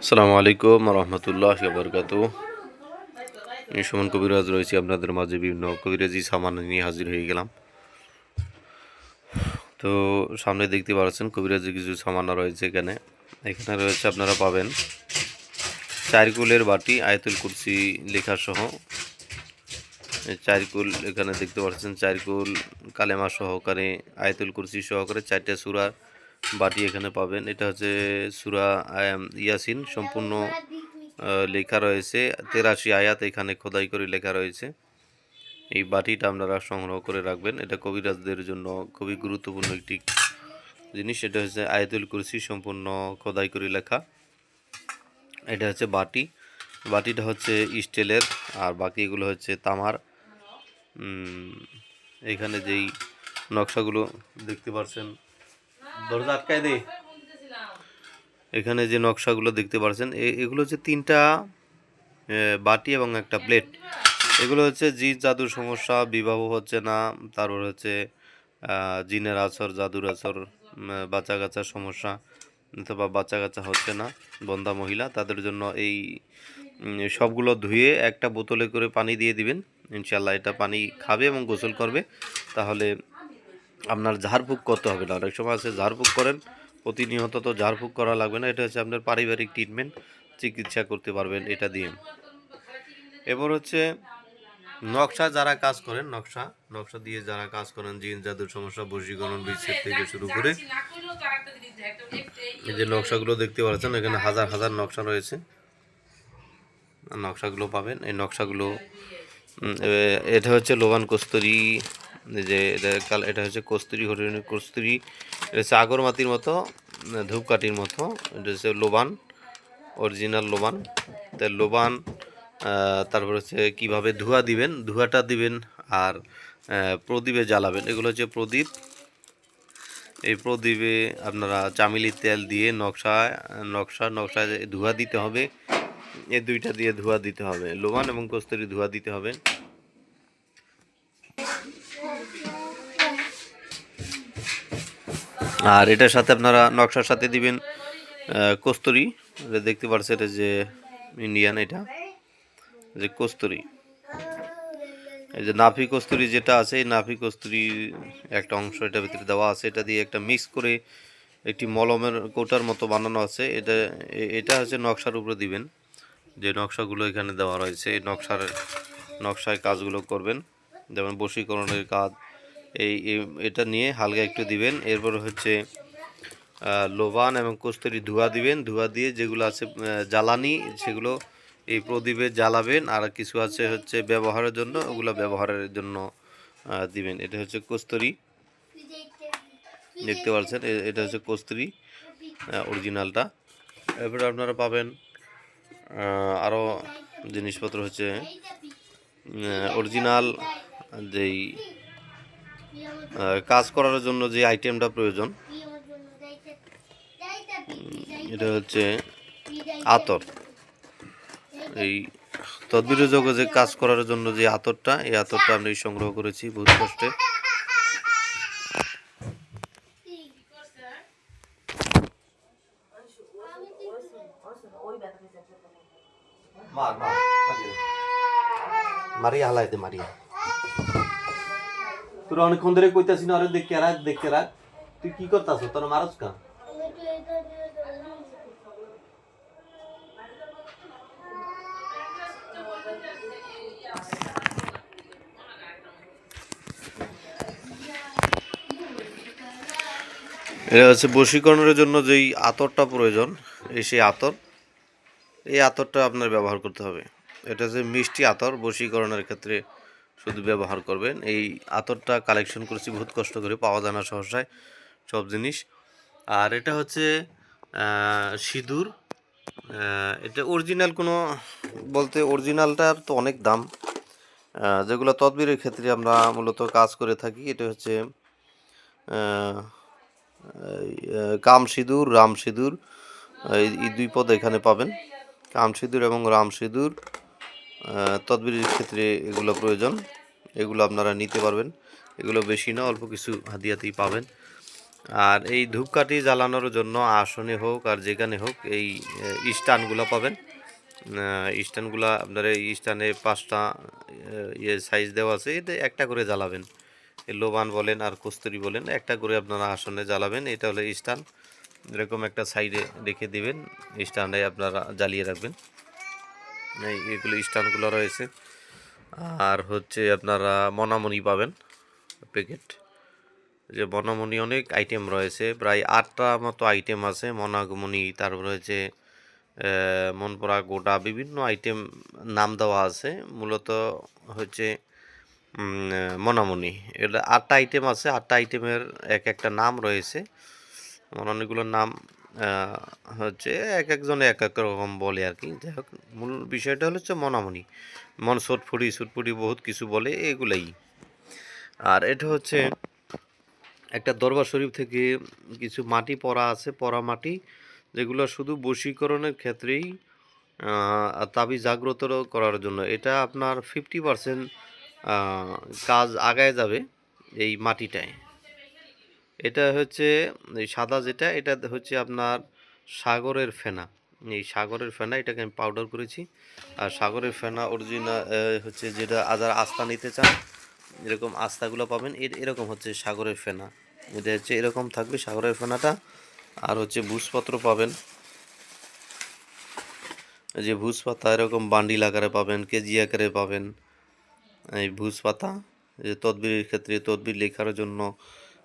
আসসালামু আলাইকুম রহমতুল্লাহ বরকাত আমি সুমন কবিরাজ রয়েছি আপনাদের মাঝে, বিভিন্ন কবিরাজি সামান নিয়ে হাজির হয়ে গেলাম। তো সামনে দেখতে পাচ্ছেন কবিরাজি কিছু সামানা রয়েছে এখানে। এখানে রয়েছে আপনারা পাবেন চারকুলের বাটি, আয়তুল কুরসি লেখা সহ চারকুল এখানে দেখতে পাচ্ছেন, চারকুল কালেমা সহকারে, আয়তুল কুরসি সহকারে চারটে সুরার বাটি এখানে পাবেন। এটা হচ্ছে সুরা ইয়াসিন। সম্পূর্ণ লেখা রয়েছে। তেরাশি আয়াত এখানে খোদাই করে লেখা রয়েছে। এই বাটিটা আপনারা সংগ্রহ করে রাখবেন। এটা কবিরাজদের জন্য খুবই গুরুত্বপূর্ণ একটি জিনিস। এটা হচ্ছে আয়াতুল কুরসি সম্পূর্ণ খোদাই করে লেখা। এটা হচ্ছে বাটি। বাটিটা হচ্ছে স্টিলের, আর বাকি এগুলো হচ্ছে তামার। এখানে যেই নকশাগুলো দেখতে পাচ্ছেন দরজা আটকায় এখানে যে নকশাগুলো দেখতে পাচ্ছেন এগুলো হচ্ছে তিনটা বাটি এবং একটা প্লেট। এগুলো হচ্ছে জি জাদুর সমস্যা, বিবাহ হচ্ছে না, তারপর হচ্ছে জিনের আসর জাদুর আসর বাচ্চা কাচ্চার সমস্যা, অথবা বাচ্চা কাচ্চা হচ্ছে না বন্ধা মহিলা, তাদের জন্য এই সবগুলো ধুয়ে একটা বোতলে করে পানি দিয়ে দিবেন। ইনশাল্লাহ এটা পানি খাবে এবং গোসল করবে। তাহলে আপনার ঝাড়ফুঁক করতে হবে না। অনেক সময় আছে ঝাড়ফুঁক করেন, প্রতিনিয়ত তো ঝাড়ফুঁক করা লাগবে না, এটা হচ্ছে আপনার পারিবারিক ট্রিটমেন্ট চিকিৎসা করতে পারবেন এটা দিয়ে। এবার হচ্ছে নকশা যারা কাজ করেন, নকশা নকশা দিয়ে যারা কাজ করেন, জিন জাদুর সমস্যা, বশীকরণ বিচ্ছেদ থেকে শুরু করে, এই যে নকশাগুলো দেখতে পাচ্ছেন, এখানে হাজার হাজার নকশা রয়েছে। নকশাগুলো পাবেন, এই নকশাগুলো এটা হচ্ছে লোবান কস্তুরি যে এটা কাল- এটা হচ্ছে কস্তুরি হরিণ কস্তুরি, এটা হচ্ছে আগরমাতির মতো ধূপকাঠির মতো, এটা হচ্ছে লোবান, অরিজিনাল লোবান। তাই লোবান তারপর হচ্ছে কীভাবে ধোঁয়া দিবেন, ধোঁয়াটা দিবেন আর প্রদীপে জ্বালাবেন। এগুলো হচ্ছে প্রদীপ। এই প্রদীপে আপনারা চামিলি তেল দিয়ে নকশা নকশা, নকশায় ধোঁয়া দিতে হবে। এই দুইটা দিয়ে ধোঁয়া দিতে হবে। লোবান এবং কস্তুরি ধোঁয়া দিতে হবে। আর এটার সাথে আপনারা নকশার সাথে দিবেন কস্তুরি। এটা দেখতে পাচ্ছেন এটা যে ইন্ডিয়ান এটা, যে কস্তুরি। এই যে নাফি কস্তুরি যেটা আছে, এই নাফি কস্তুরি একটা অংশ এটার ভিতরে দেওয়া আছে। এটা দিয়ে একটা মিক্স করে একটি মলমের কোটার মতো বানানো আছে। এটা এটা হচ্ছে নকশার উপরে দিবেন। যে নকশাগুলো এখানে দেওয়া রয়েছে, এই নকশার, নকশায় কাজগুলো করবেন। যেমন বশীকরণের কাজ এই এটা নিয়ে হালকা একটু দিবেন। এরপর হচ্ছে লোবান এবং কস্তুরি ধোয়া দিবেন। ধোয়া দিয়ে যেগুলো আছে জ্বালানি, সেগুলো এই প্রদীপে জ্বালাবেন। আর কিছু আছে হচ্ছে ব্যবহারের জন্য, ওগুলো ব্যবহারের জন্য দিবেন। এটা হচ্ছে কস্তুরি। দেখতে পাচ্ছেন এটা হচ্ছে কস্তুরি অরিজিনালটা। এরপরে আপনারা পাবেন আরও জিনিসপত্র হচ্ছে অরিজিনাল যেই কাজ করার জন্য যে আইটেমটা প্রয়োজন এটা হচ্ছে আতর। এই তদবির জগতে কাজ করার জন্য যে আতরটা, এই আতরটা আমি সংগ্রহ করেছি বহুত কষ্টে। মারিয়া। হালাই মারিয়া। তোরা অনেকক্ষণ ধরে কইতাছি না, আরে দেখতে রাখ দেখতে রাখ। তুই কি করতাছ? তোর মারস কা এটা হচ্ছে বশীকরণের জন্য যেই আতরটা প্রয়োজন, এই সেই আতর। এই আতরটা আপনার ব্যবহার করতে হবে। এটা হচ্ছে মিষ্টি আতর বশীকরণের ক্ষেত্রে শুধু ব্যবহার করবেন। এই আতরটা কালেকশন করেছি, বহুত কষ্ট করে, পাওয়া যায় না সহসায় সব জিনিস। আর এটা হচ্ছে সিঁদুর। এটা অরিজিনাল কোনো, বলতে অরিজিনালটার তো অনেক দাম। যেগুলো তদবিরের ক্ষেত্রে আমরা মূলত কাজ করে থাকি, এটা হচ্ছে কাম সিঁদুর, রাম সিঁদুর। এই দুই পদ এখানে পাবেন। কাম সিঁদুর এবং রাম সিঁদুর। তদবিরের ক্ষেত্রে এগুলো প্রয়োজন। এগুলো আপনারা নিতে পারবেন। এগুলো বেশি না, অল্প কিছু হাতিয়াতেই পাবেন। আর এই ধূপকাঠি জ্বালানোর জন্য আসনে হোক আর যেখানে হোক এই স্টানগুলো পাবেন। স্ট্যান্ডগুলো আপনার এই স্ট্যান্ডে পাঁচটা ইয়ে সাইজ দেওয়া আছে, এতে একটা করে জ্বালাবেন। লোবান বলেন আর কস্তুরি বলেন, একটা করে আপনারা আসনে জ্বালাবেন। এটা হলো স্ট্যান্ড এরকম একটা সাইডে রেখে দিবেন স্ট্যান্ডে আপনারা জ্বালিয়ে রাখবেন। এগুলো স্ট্যান্ডগুলো রয়েছে। আর হচ্ছে আপনারা মনামনি পাবেন প্যাকেট। যে মনামনি অনেক আইটেম রয়েছে, প্রায় আটটা মতো আইটেম আছে, মনামনি, তারপর হচ্ছে মনপরা, গোটা বিভিন্ন আইটেম নাম দেওয়া আছে। মূলত হচ্ছে মনামনি। এটা আটটা আইটেম আছে, আটটা আইটেমের এক একটা নাম রয়েছে। মনামনিগুলোর নাম হচ্ছে এক একজনে এক এক রকম বলে আর কি। যাই হোক, মূল বিষয়টা হলো হচ্ছে মনামনি মন সুটফুটি সুটফুটি বহুত কিছু বলে, এগুলাই। আর এটা হচ্ছে একটা দরবার শরীফ থেকে কিছু মাটি পড়া আছে পরা মাটি, যেগুলো শুধু বশীকরণের ক্ষেত্রেই তাবি জাগ্রত করার জন্য। এটা আপনার ফিফটি পারসেন্ট কাজ আগায় যাবে এই মাটিটায়। এটা হচ্ছে, এই সাদা যেটা, এটা হচ্ছে আপনার সাগরের ফেনা। এই সাগরের ফেনা, এটাকে আমি পাউডার করেছি। আর সাগরের ফেনা অরিজিনাল হচ্ছে যেটা আদার আস্থা নিতে চান, এরকম আস্থাগুলো পাবেন। এর, এরকম হচ্ছে সাগরের ফেনা। এটা হচ্ছে এরকম থাকবে সাগরের ফেনাটা। আর হচ্ছে ভুজপত্র পাবেন। যে ভুজ পাতা এরকম বান্ডিল আকারে পাবেন, কেজি আকারে পাবেন। এই ভুজ পাতা যে তদবিরের ক্ষেত্রে তদবির লেখার জন্য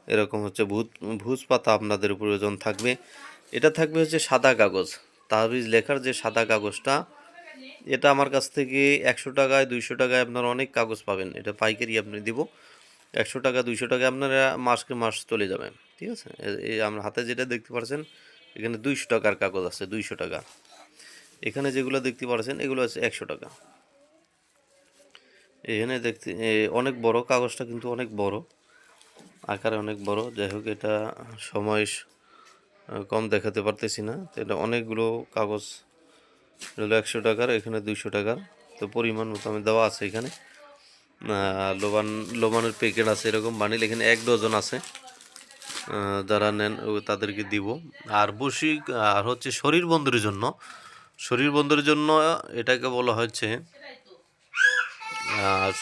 এরকম হচ্ছে ভূত ভুজ পাতা আপনাদের প্রয়োজন থাকবে। এটা থাকবে হচ্ছে সাদা কাগজ। তাবিজ লেখার যে সাদা কাগজটা, এটা আমার কাছ থেকে একশো টাকায়, দুইশো টাকায় আপনারা অনেক কাগজ পাবেন। এটা পাইকারি আপনি দিব। একশো টাকা, দুইশো টাকা আপনারা মাসকে মাস চলে যাবে। ঠিক আছে? এই আমার হাতে যেটা দেখতে পাচ্ছেন এখানে দুইশো টাকার কাগজ আছে, দুইশো টাকা। এখানে যেগুলো দেখতে পাচ্ছেন এগুলো আছে একশো টাকা। এখানে দেখতে অনেক বড়, কাগজটা কিন্তু অনেক বড়। আকারে অনেক বড়। যাই হোক এটা সময় কম দেখাতে পারতেছি না। তো এটা অনেকগুলো কাগজ হলো একশো টাকার, এখানে দুইশো টাকার। তো পরিমাণ মতো আমি দেওয়া আছে এখানে। লোবান, লোবানের প্যাকেট আছে এরকম, বানিল এখানে এক ডজন আছে। যারা নেন তাদেরকে দিব। আর বসি আর হচ্ছে শরীর বন্ধুর জন্য, শরীর বন্ধুর জন্য এটাকে বলা হচ্ছে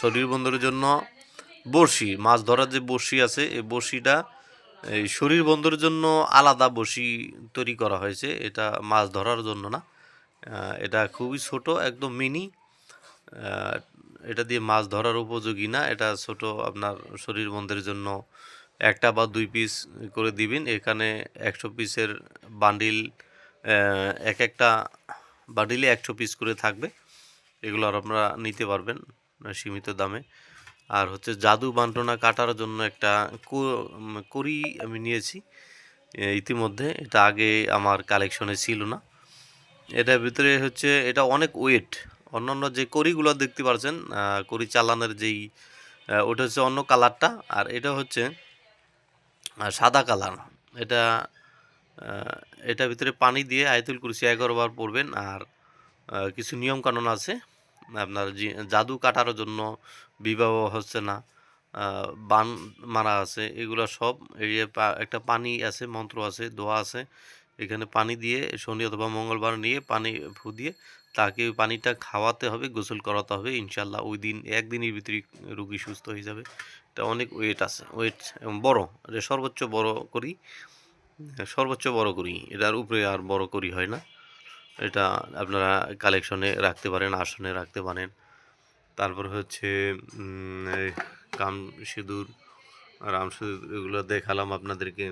শরীর বন্ধুর জন্য বড়শি, মাছ ধরার যে বড়শি আছে, এই বড়শিটা এই শরীর বন্ধুর জন্য আলাদা বড়শি তৈরি করা হয়েছে। এটা মাছ ধরার জন্য না। এটা খুবই ছোট, একদম মিনি। এটা দিয়ে মাছ ধরার উপযোগী না। এটা ছোট আপনার শরীর বন্ধের জন্য একটা বা দুই পিস করে দিবেন। এখানে একশো পিসের বান্ডিল এক একটা বান্ডিলে একশো পিস করে থাকবে। এগুলো আর আপনারা নিতে পারবেন, সীমিত দামে। আর হচ্ছে জাদু বান্টনা কাটার জন্য একটা কো- উম, আমি নিয়েছি। ইতিমধ্যে এটা আগে আমার কালেকশনে ছিল না। এটার ভিতরে হচ্ছে এটা অনেক ওয়েট অন্যান্য যে করিগুলো দেখতে পাচ্ছেন আহ, কড়ি চালানের যেই ওটা হচ্ছে অন্য কালারটা আর এটা হচ্ছে সাদা কালার এটা এটা ভিতরে পানি দিয়ে আয়তুল কুরসি এগারো বার পড়বেন। আর কিছু নিয়মকানুন আছে। আপনার জাদু কাটার জন্য বিবাহ হচ্ছে না বান মারা আছে, এগুলো সব এই যে একটা পানি আছে, মন্ত্র আছে, দোয়া আছে, এখানে পানি দিয়ে শনি অথবা মঙ্গলবার নিয়ে পানি ফু দিয়ে তাকে ওই পানিটা খাওয়াতে হবে, গোসল করাতে হবে ইনশাল্লাহ ওই দিন, একদিনের ভিতরে রুগী সুস্থ হয়ে যাবে। এটা অনেক ওয়েট আছে ওয়েট বড়, এটা সর্বোচ্চ বড় করি, সর্বোচ্চ বড় করি, এটার উপরে আর বড় করি হয় না। এটা আপনারা কালেকশনে রাখতে পারেন, আসনে রাখতে পারেন। তারপর হচ্ছে কাম সিঁদুর, রাম সিঁদুর এগুলো দেখালাম আপনাদেরকে।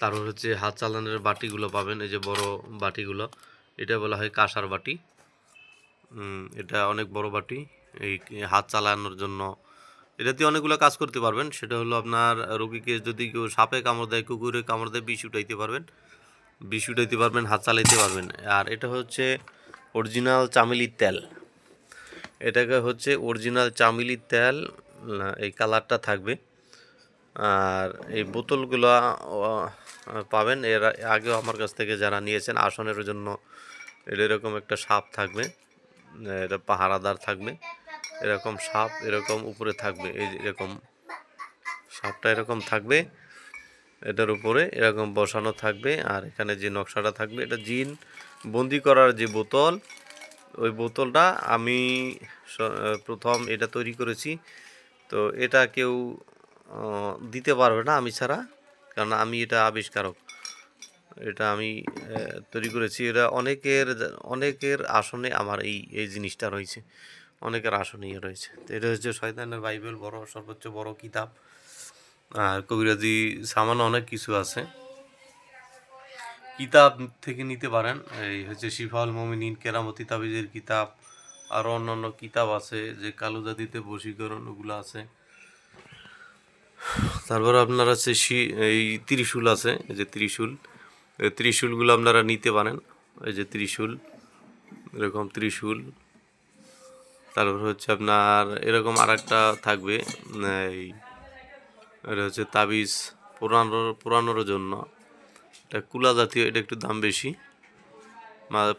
তারপর হচ্ছে হাত চালানোর বাটিগুলো পাবেন, এই যে বড় বাটিগুলো। এটা বলা হয় কাঁসার বাটি। এটা অনেক বড় বাটি, এই হাত চালানোর জন্য। এটা দিয়ে অনেকগুলো কাজ করতে পারবেন। সেটা হলো আপনার রোগীকে যদি কেউ সাপে কামড় দেয়, কুকুরে কামড় দেয়, বিষ উঠাইতে পারবেন। বিষ উঠাইতে পারবেন, হাত চালাইতে পারবেন। আর এটা হচ্ছে অরিজিনাল চামেলির তেল। এটাকে হচ্ছে অরিজিনাল চামেলির তেল এই কালারটা থাকবে। আর এই বোতলগুলো পাবেন। এর আগেও আমার কাছ থেকে যারা নিয়েছেন, আসনের জন্য এরকম একটা সাপ থাকবে। এটা পাহারাদার থাকবে। এরকম সাপ এরকম উপরে থাকবে। এই এরকম সাপটা এরকম থাকবে। এটার উপরে এরকম বসানো থাকবে। আর এখানে যে নকশাটা থাকবে, এটা জিন বন্দি করার যে বোতল ওই বোতলটা আমি প্রথম এটা তৈরি করেছি। তো এটা কেউ দিতে পারবে না আমি ছাড়া, কারণ আমি এটা আবিষ্কারক। এটা আমি তৈরি করেছি। এটা অনেকের অনেকের আসনে আমার এই এই জিনিসটা রয়েছে। অনেকের আসনেই রয়েছে। তো এটা হচ্ছে শয়তানের বাইবেল, বড়, সর্বোচ্চ বড় কিতাব। আর কবিরাজি সামান অনেক কিছু আছে। কিতাব থেকে নিতে পারেন। এই হচ্ছে শিফাউল মমিনিন, কেরামতি তাবিজের কিতাব আরও অন্যান্য কিতাব আছে যে কালো জাতিতে বশীকরণ, ওগুলো আছে। তারপর আপনার আছে এই ত্রিশূল আছে, এই যে ত্রিশূল। ত্রিশূলগুলো আপনারা নিতে পারেন। এই যে ত্রিশূল, এরকম ত্রিশূল। তারপর হচ্ছে আপনার এরকম আর একটা থাকবে, এই, এটা হচ্ছে তাবিজ, পুরানোর পুরানোর জন্য। এটা কুলা জাতীয়, এটা একটু দাম বেশি।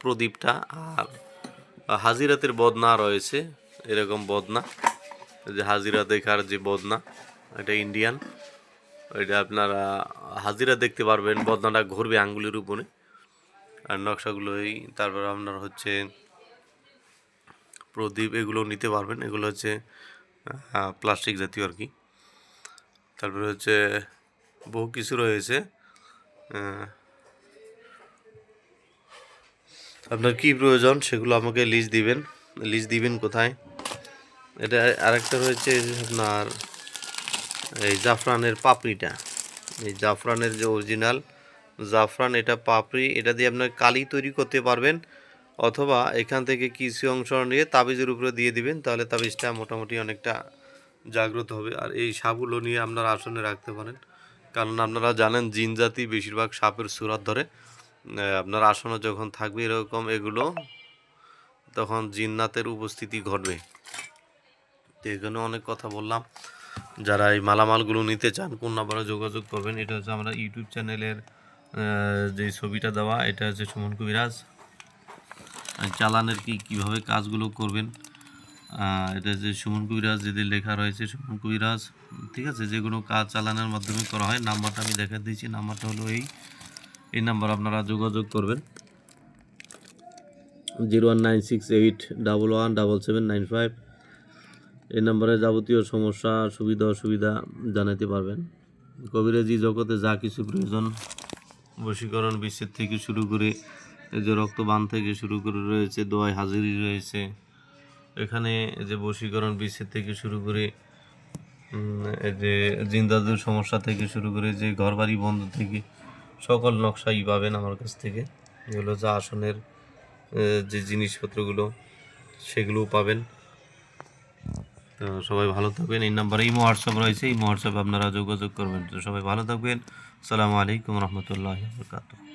প্রদীপটা আর হাজিরাতের বদনা রয়েছে, এরকম বদনা। যে হাজিরা দেখার যে বদনা, এটা ইন্ডিয়ান। এটা আপনারা হাজিরা দেখতে পারবেন, বদনাটা ঘুরবে আঙ্গুলের উপরে। আর নকশাগুলোই তারপর আপনার হচ্ছে প্রদীপ, এগুলো নিতে পারবেন। এগুলো হচ্ছে প্লাস্টিক জাতীয় আর কি। তারপরে হচ্ছে বহু কিছু রয়েছে। আপনার কি প্রয়োজন সেগুলো আমাকে লিস্ট দিবেন। লিস্ট দিবেন কোথায়? এটা আরেকটা রয়েছে আপনার এই জাফরানের পাপড়িটা। এই জাফরানের যে অরিজিনাল জাফরান এটা পাপড়ি, এটা দিয়ে আপনার কালি তৈরি করতে পারবেন, অথবা এখান থেকে কিছু অংশ নিয়ে তাবিজের উপরে দিয়ে দিবেন, তাহলে তাবিজটা মোটামুটি অনেকটা জাগ্রত হবে। আর এই সাপগুলো নিয়ে আপনার আসনে রাখতে পারেন। কারণ আপনারা জানেন জিন জাতি বেশিরভাগ সাপের সুরাত ধরে। আপনার আসনে যখন থাকবে এরকম এগুলো, তখন জিন্নাতের উপস্থিতি ঘটবে। তো এখানে অনেক কথা বললাম। যারা এই মালামালগুলো নিতে চান, কোন নাম্বারে যোগাযোগ করবেন, এটা হচ্ছে আমরা ইউটিউব চ্যানেলের যে ছবিটা দেওয়া, এটা হচ্ছে সুমন কবিরাজ। চালানের কি, কীভাবে কাজগুলো করবেন এটা যে সুমন কবিরাজ যেদের লেখা রয়েছে, সুমন কবিরাজ, ঠিক আছে, যে কোনো কাজ চালানোর মাধ্যমে করা হয়। নাম্বারটা আমি দেখা দিয়েছি, নাম্বারটা হলো এই এই নাম্বার আপনারা যোগাযোগ করবেন। Zero one nine six eight double one double seven nine five. এই নম্বরে যাবতীয় সমস্যা, সুবিধা, অসুবিধা জানাতে পারবেন। কবিরাজি জগতে যা কিছু প্রয়োজন, বশীকরণ বিশ্বের থেকে শুরু করে, এই যে রক্তবান থেকে শুরু করে রয়েছে দোয়াই হাজিরি রয়েছে এখানে যে বশীকরণ বিচ্ছেদ থেকে শুরু করে এই যে জিন্দাজুর সমস্যা থেকে শুরু করে, যে ঘরবাড়ি বন্ধ থেকে সকল নকশাই পাবেন আমার কাছ থেকে। এগুলো যা আসনের যে জিনিসপত্রগুলো, সেগুলোও পাবেন। তো সবাই ভালো থাকবেন। এই নাম্বারে ইমো, হোয়াটসঅ্যাপ রয়েছে। এই হোয়াটসঅ্যাপ আপনারা যোগাযোগ করবেন। তো সবাই ভালো থাকবেন। আসসালামু আলাইকুম রহমতুল্লাহ বরকাতুহ।